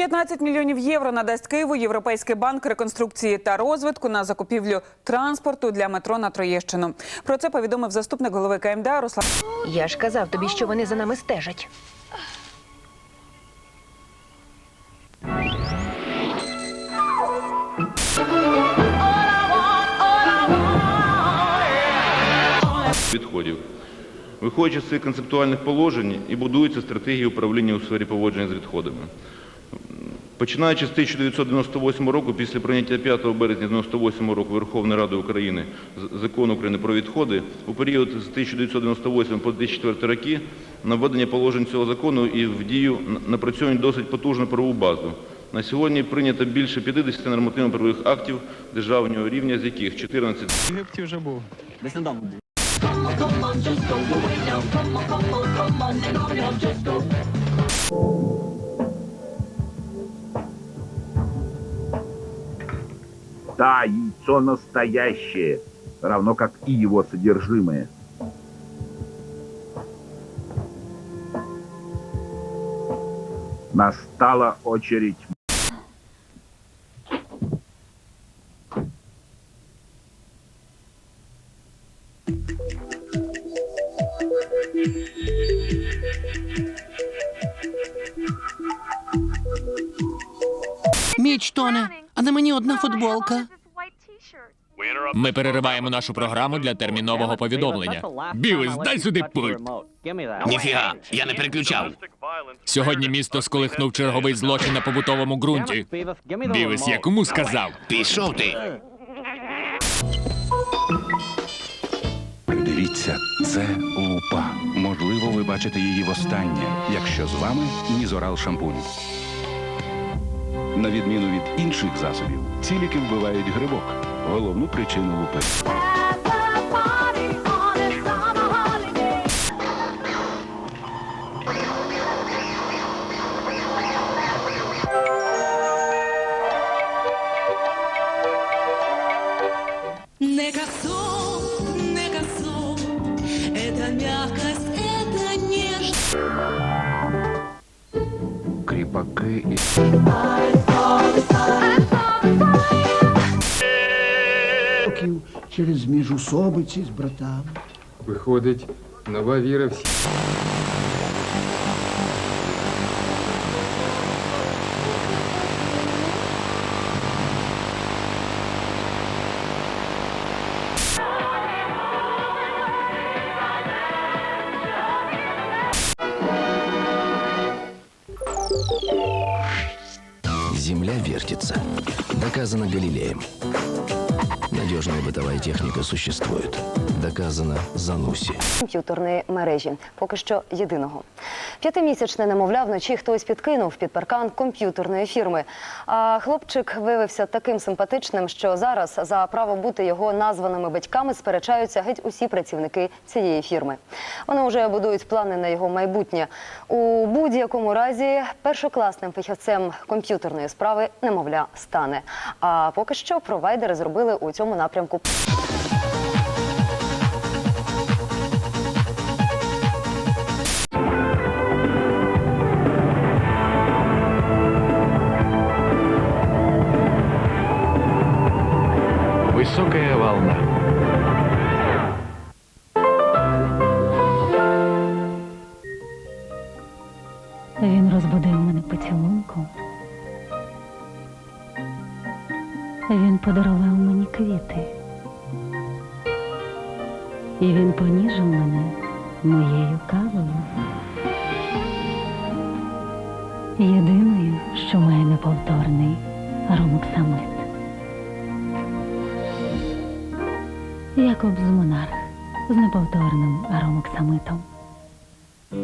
15 мільйонів євро надасть Києву Європейський банк реконструкції та розвитку на закупівлю транспорту для метро на Троєщину. Про це повідомив заступник голови КМДА Руслан. Я ж казав тобі, що вони за нами стежать. відходів. Виходячи з цих концептуальних положень і будується стратегія управління у сфері поводження з відходами. Починаючи з 1998 року, після прийняття 5 березня 1998 року Верховної Ради України з- закону України про відходи, у період з 1998 по 2004 роки на введення положень цього закону і в дію н- напрацьовані досить потужну правову базу. На сьогодні прийнято більше 50 нормативно-правових актів державного рівня, з яких 14 В Єгипті вже був. Десь недавно був. Да, яйцо настоящее, равно как и его содержимое. Настала очередь Міч тоне, а на мені одна футболка. Ми перериваємо нашу програму для термінового повідомлення. Білис, дай сюди пульт. Ніфіга, я не переключав. Сьогодні місто сколихнув черговий злочин на побутовому ґрунті. Білис, я кому сказав? Пішов ти. Дивіться, це лупа. Можливо, ви бачите її востаннє, якщо з вами Нізорал шампунь. На відміну від інших засобів, ціліки вбивають грибок, головну причину лупи. Міжусобиці з братами. Виходить, нова віра всі. Техника существует. Доказано Зануси. Комп'ютерної мережі, поки що єдиного. П'ятимісячне немовля вночі хтось підкинув під паркан комп'ютерної фірми. А хлопчик виявився таким симпатичним, що зараз за право бути його названими батьками сперечаються геть усі працівники цієї фірми. Вони вже будують плани на його майбутнє. У будь-якому разі першокласним фахівцем комп'ютерної справи немовля стане. А поки що провайдери зробили у цьому напрямку. Він мене моєю кавою. Єдиною, що має неповторний аромоксамит. Якоб з монарх з неповторним аромоксамитом.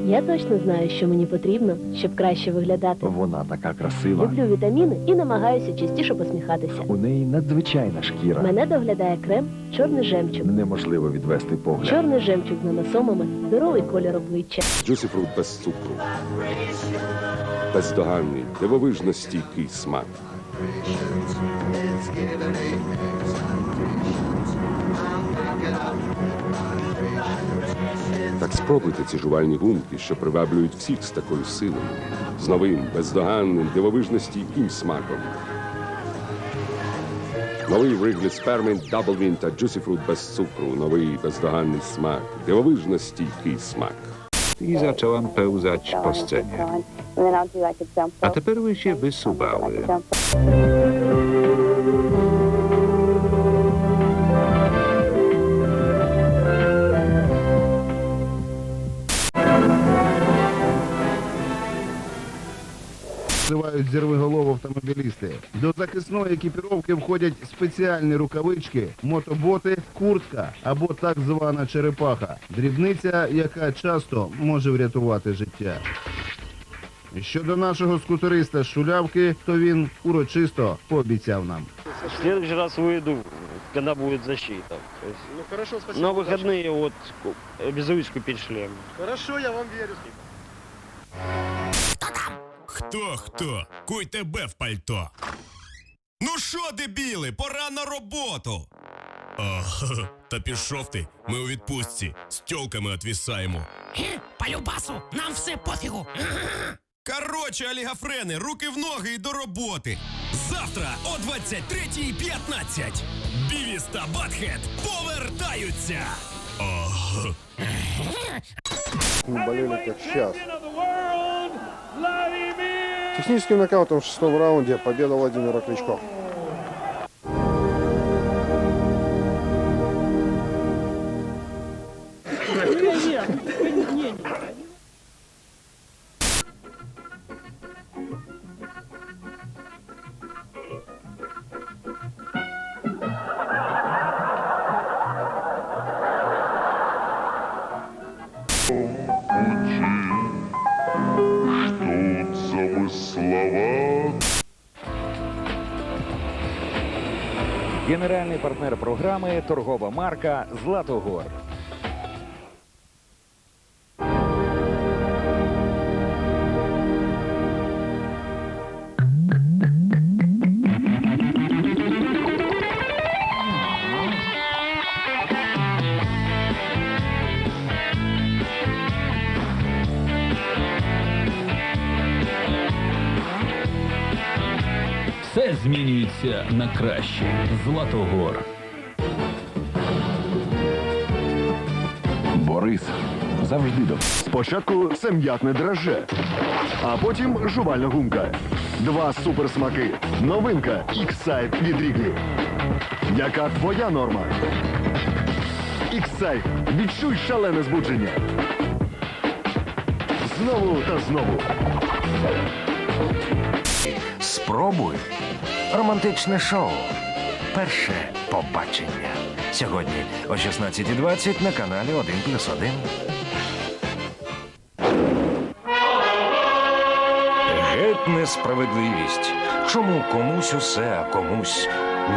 Я точно знаю, що мені потрібно, щоб краще виглядати. Вона така красива. Люблю вітаміни і намагаюся частіше посміхатися. У неї надзвичайна шкіра. Мене доглядає крем чорний жемчуг. Неможливо відвести погляд. Чорний жемчуг з наносомами, здоровий колір обличчя. Джусіфрут без цукру. Бездоганний, дивовижно стійкий смак. Спробуйте ці жувальні гумки, що приваблюють всіх з такою силою. З новим, бездоганним, дивовижно стійким смаком. Новий Wrigley Spearmint Double Mint та Juicy Fruit без цукру. Новий бездоганний смак. Дивовижно стійкий смак. I zaczęłam pełzać po scenie. A tepер ви się wysuwały. зірвиголов автомобілісти. До захисної екіпіровки входять спеціальні рукавички, мотоботи, куртка або так звана черепаха. Дрібниця, яка часто може врятувати життя. Щодо нашого скутериста з шулявки, то він урочисто пообіцяв нам. В следующий раз выйду, когда будет защита. То есть, Ну хорошо, спасибо. на выходные вот ку- обязуюсь купить шлем. Хорошо, я вам верю. Хто хто? Куй тебе в пальто. Ну що, дебіли, пора на роботу. О, та пішов ти. Ми у відпустці. З тьолками отвісаємо. По любасу, нам все пофігу. Короче, олігофрени, руки в ноги і до роботи. Завтра о 23.15 Бівіс та Батхед повертаються. О, болели как час. Техническим нокаутом в шестом раунде победа Владимира Кличко. Генеральний партнер програми торгова марка Златогор. Все змінюється на краще. Златогор. Борис завжди до. Спочатку це м'ятне драже, а потім жувальна гумка. Два суперсмаки. Новинка X-Side від Ріглі. Яка твоя норма? X-Side. Відчуй шалене збудження. Знову та знову. Спробуй. Романтичне шоу. Перше побачення. Сьогодні о 16.20 на каналі 1 плюс 1. Геть несправедливість. Чому комусь усе, а комусь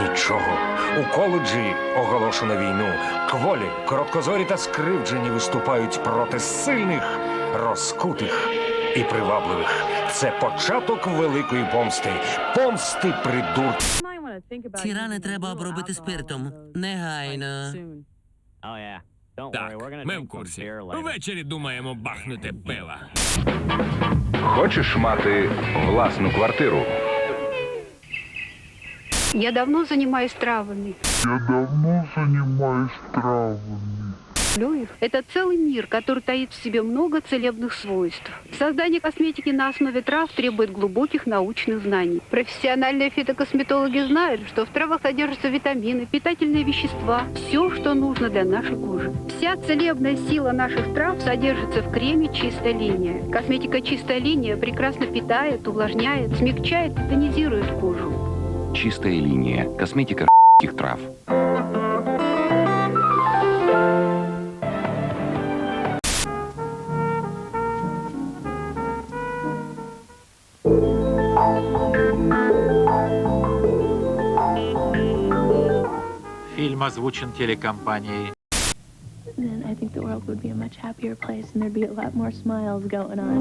нічого? У коледжі оголошено війну. Кволі, короткозорі та скривджені виступають проти сильних, розкутих і привабливих. Це початок великої помсти. Помсти придурків. Ці рани треба обробити спиртом. Негайно. Так, ми в курсі. Ввечері думаємо бахнути пива. Хочеш мати власну квартиру? Я давно занимаюсь травами. Я давно занимаюсь травами. Их. Это целый мир, который таит в себе много целебных свойств. Создание косметики на основе трав требует глубоких научных знаний. Профессиональные фитокосметологи знают, что в травах содержатся витамины, питательные вещества, все, что нужно для нашей кожи. Вся целебная сила наших трав содержится в креме «Чистая линия». Косметика «Чистая линия» прекрасно питает, увлажняет, смягчает и тонизирует кожу. Чистая линия. Косметика трав. Фильм озвучен телекомпанией Then I think the world would be a much happier place and there'd be a lot more smiles going on.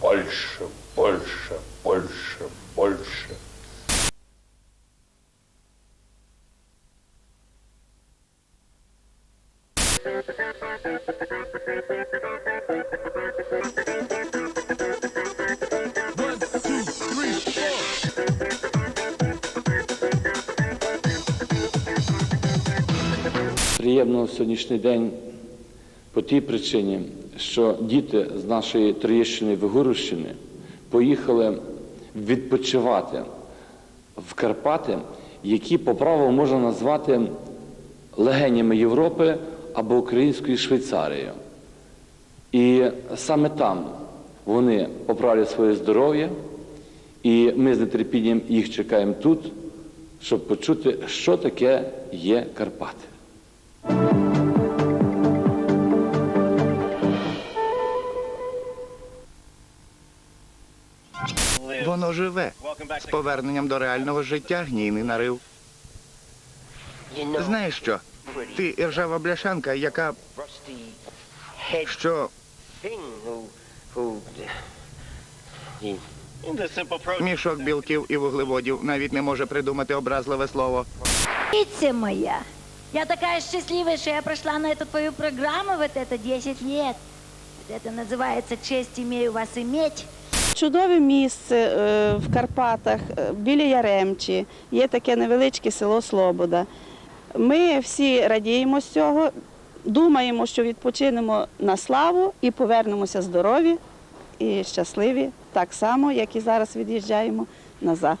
Больше, больше, больше, больше. Приємно в сьогоднішній день по тій причині, що діти з нашої Троєщини Вигурущини поїхали відпочивати в Карпати, які по праву можна назвати легенями Європи або українською Швейцарією. І саме там вони поправлять своє здоров'я, і ми з нетерпінням їх чекаємо тут, щоб почути, що таке є Карпати. Воно живе. З поверненням до реального життя гнійний нарив. Знаєш що? Ти іржава бляшанка, яка. Що мішок білків і вуглеводів навіть не може придумати образливе слово. Пицца моя. Я такая счастливая, что я прошла на эту твою программу вот это 10 лет. Вот это называется «Честь имею вас иметь». Чудове місце е, в Карпатах, е, біля Яремчі. Є таке невеличке село Слобода. Ми всі радіємо з цього, думаємо, що відпочинемо на славу і повернемося здорові і щасливі, так само, як і зараз від'їжджаємо назад.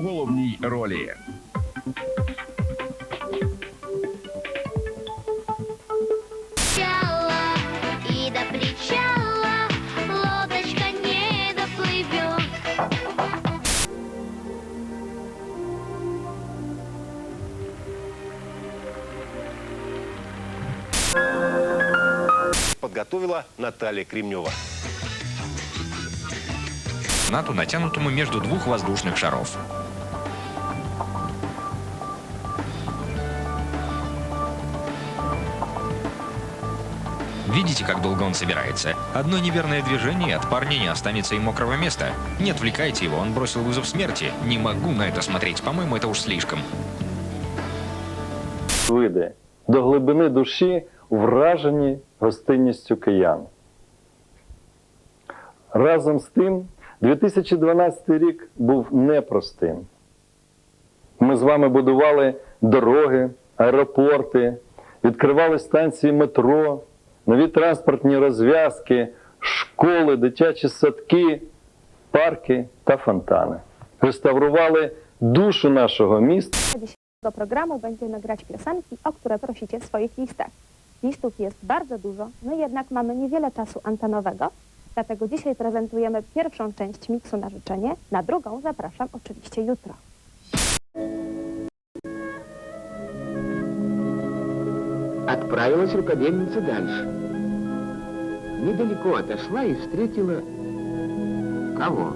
головній ролі. подготовила Наталья Кремнева. Нату натянутому между двух воздушных шаров. Видите, как долго он собирается? Одно неверное движение, и от парня не останется и мокрого места. Не отвлекайте его, он бросил вызов смерти. Не могу на это смотреть, по-моему, это уж слишком. Види до глибини душі вражені гостинністю киян. Разом з тим, 2012 рік був непростим. Ми з вами будували дороги, аеропорти, відкривали станції метро, нові транспортні розв'язки, школи, дитячі садки, парки та фонтани. Реставрували душу нашого міста. Do programu będziemy grać piosenki, o które prosicie w swoich listach. Listów jest bardzo dużo, no jednak mamy niewiele czasu antenowego, dlatego dzisiaj prezentujemy pierwszą część miksu na życzenie, na drugą zapraszam oczywiście jutro. Отправилась рукодельница дальше. Недалеко отошла и встретила... Кого?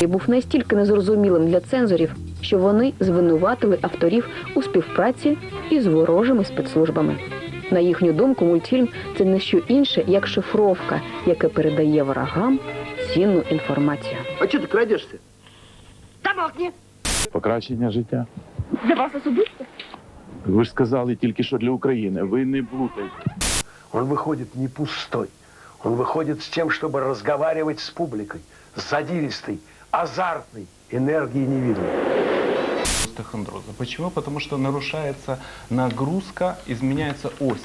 І був настільки незрозумілим для цензорів, що вони звинуватили авторів у співпраці із ворожими спецслужбами. На їхню думку, мультфільм це не що інше, як шифровка, яка передає ворогам цінну інформацію. А что ты крадешься? Замовкни! Покращення життя. Для вас особисто? Ви ж сказали тільки що для України. Ви не плутайте. Он выходит не пустой. Он выходит с тем, чтобы разговаривать с публикой. Задиристый, азартный, энергии не видно. остеохондроза. Почему? Потому что нарушается нагрузка, изменяется ось.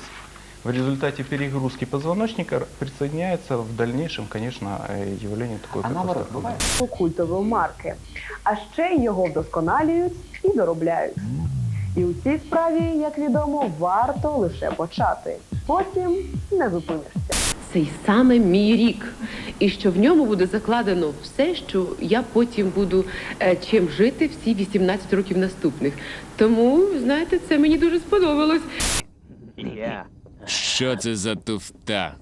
В результате перегрузки позвоночника присоединяется в дальнейшем, конечно, э, явление такое, А как наоборот, остеохондроз. культової марки. А ще його вдосконалюють і доробляють. І у цій справі, як відомо, варто лише почати. Потім не зупинишся. Цей саме мій рік, і що в ньому буде закладено все, що я потім буду е, чим жити всі 18 років наступних. Тому, знаєте, це мені дуже сподобалось. Що це за туфта?